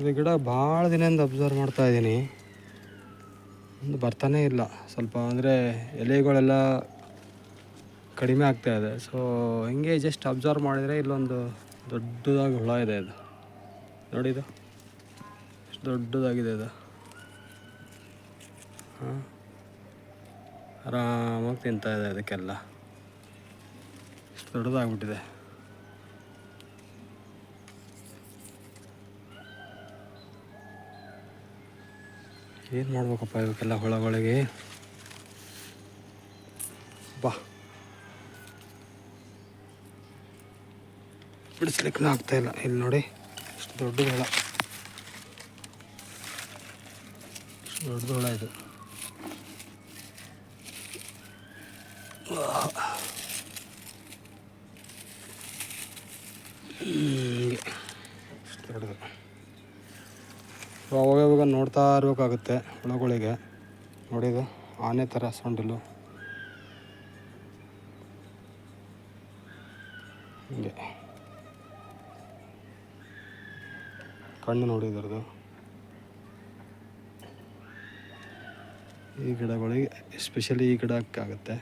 ಇದು ಗಿಡ ಭಾಳ ದಿನದಿಂದ ಅಬ್ಸರ್ವ್ ಮಾಡ್ತಾ ಇದ್ದೀನಿ. ಒಂದು ಬರ್ತಾನೇ ಇಲ್ಲ. ಸ್ವಲ್ಪ ಅಂದರೆ ಎಲೆಗಳೆಲ್ಲ ಕಡಿಮೆ ಆಗ್ತಾ ಇದೆ. ಸೊ ಹಿಂಗೆ ಜಸ್ಟ್ ಅಬ್ಸರ್ವ್ ಮಾಡಿದರೆ ಇಲ್ಲೊಂದು ದೊಡ್ಡದಾಗಿ ಹುಳ ಇದೆ ಇದು. ನೋಡಿ ಇದು. ಎಷ್ಟು ದೊಡ್ಡದಾಗಿದೆ ಇದು. ಹಾಂ. ಆರಾಮಾಗಿ ತಿಂತಾ ಇದೆ ಅದಕ್ಕೆಲ್ಲ ಎಷ್ಟು ದೊಡ್ಡದಾಗ್ಬಿಟ್ಟಿದೆ. ಏನು ಮಾಡ್ಬೇಕಪ್ಪ ಇವಕ್ಕೆಲ್ಲ ಹೊಳಗಳಿಗೆ? ಬಾ. ಬಿಡಿಸ್ಲಿಕ್ಕೆ ಆಗ್ತಾ ಇಲ್ಲ. ನೋಡಿ, ಇಷ್ಟು ದೊಡ್ಡ ಹುಳ ದೊಡ್ಡ ಹುಳ ಇದು. ಹಿಂಗೆ. ಇಷ್ಟು ದೊಡ್ಡದು. ಸೊ ಅವಾಗ ಅವಾಗ ನೋಡ್ತಾ ಇರಬೇಕಾಗುತ್ತೆ ಹುಳಗಳಿಗೆ. ನೋಡಿದು ಆನೆ ಥರ ಸೊಂಡಿಲು ಹಿಂಗೆ. ಕಣ್ಣು ನೋಡಿದ್ರದ್ದು ಈ ಗಿಡಗಳಿಗೆ ಎಸ್ಪೆಷಲಿ ಈ ಗಿಡಕ್ಕಾಗುತ್ತೆ.